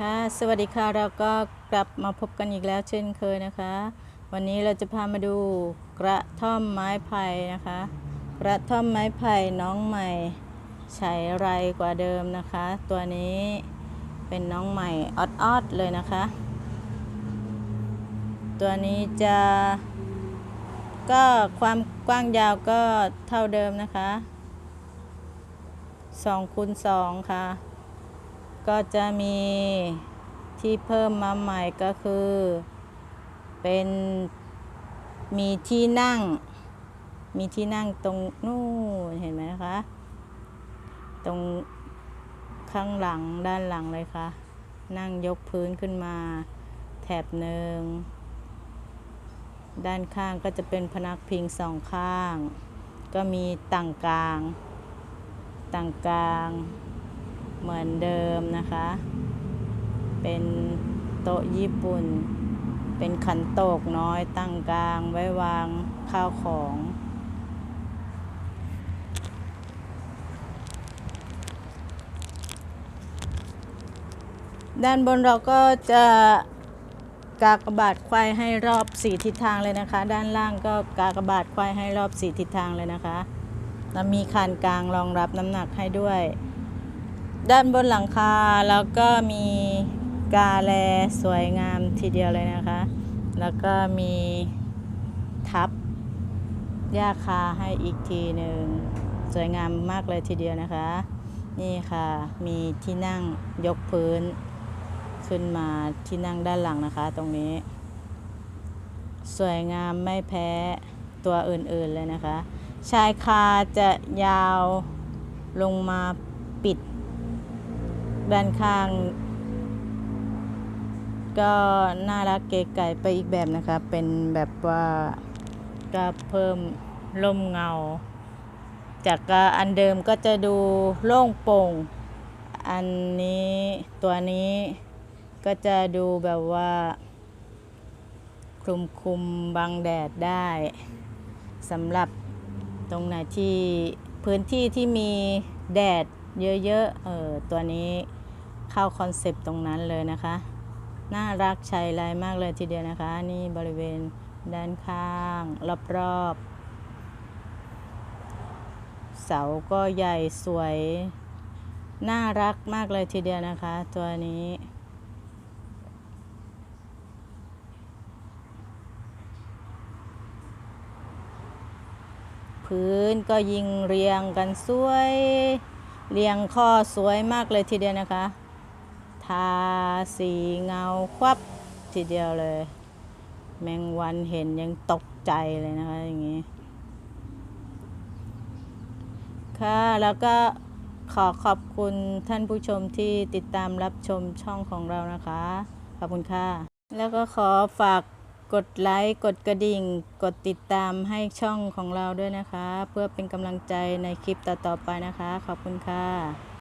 ค่ะสวัสดีค่ะเราก็กลับมาพบกันอีกแล้วเช่นเคยนะคะ วันนี้เราจะพามาดูกระท่อมไม้ไผ่นะคะ กระท่อมไม้ไผ่น้องใหม่ใช้ไรกว่าเดิมนะคะ ตัวนี้เป็นน้องใหม่ออดๆเลยนะคะ ตัวนี้จะก็ความกว้างยาวก็เท่าเดิมนะคะ2คูณ2ค่ะ ก็จะมีที่เพิ่มมาใหม่ก็คือ เป็นมีที่นั่ง มีที่นั่งตรงนู่นเห็นไหมนะคะ ตรงข้างหลังด้านหลังเลยค่ะ นั่งยกพื้นขึ้นมาแถบหนึ่ง ด้านข้างก็จะเป็นพนักพิงสองข้าง ก็มีต่างกลาง ต่างกลาง เหมือนเดิมนะคะ เป็นโต๊ะญี่ปุ่น เป็นขันโตกน้อยตั้งกลางไว้วางข้าวของด้านบนเราก็จะกากบาทควายให้รอบสี่ทิศทางเลยนะคะ ด้านล่างก็กากบาทควายให้รอบสี่ทิศทางเลยนะคะ แล้วมีคานกลางรองรับน้ำหนักให้ด้วย ด้านบนหลังคาแล้วก็มีกาแลสวยงามทีเดียวเลยนะคะ แล้วก็มีทับหญ้าคาให้อีกทีหนึ่งสวยงามมากเลยทีเดียวนะคะ นี่ค่ะมีที่นั่งยกพื้น ขึ้นมาที่นั่งด้านหลังนะคะ ตรงนี้ สวยงามไม่แพ้ตัวอื่นๆเลยนะคะ ชายคาจะยาวลงมาปิด ด้านข้าง ก็น่ารักเก๋ไก่ไปอีกแบบนะคะ เป็นแบบว่าก็เพิ่มร่มเงา จากอันเดิมก็จะดูโล่งโปร่ง อันนี้ตัวนี้ก็จะดูแบบว่าคลุมคุมบังแดดได้สำหรับตรงไหนที่พื้นที่ที่มีแดดเยอะๆ เออตัวนี้ เข้าคอนเซปต์ตรงนั้นเลยนะคะ น่ารักใช้ลายมากเลยทีเดียวนะคะ นี่บริเวณด้านข้าง รอบๆ เสาก็ใหญ่สวย น่ารักมากเลยทีเดียวนะคะ ตัวนี้พื้นก็ยิงเรียงกันสวย เรียงข้อสวยมากเลยทีเดียวนะคะ ทาสีเงาควับทีเดียวเลย แมงวันเห็นยังตกใจเลยนะคะอย่างนี้ ค่ะ แล้วก็ขอขอบคุณท่านผู้ชมที่ติดตามรับชมช่องของเรานะคะ ขอบคุณค่ะ แล้วก็ขอฝากกดไลค์ กดกระดิ่ง กดติดตามให้ช่องของเราด้วยนะคะ เพื่อเป็นกำลังใจในคลิปต่อๆไปนะคะ ขอบคุณค่ะ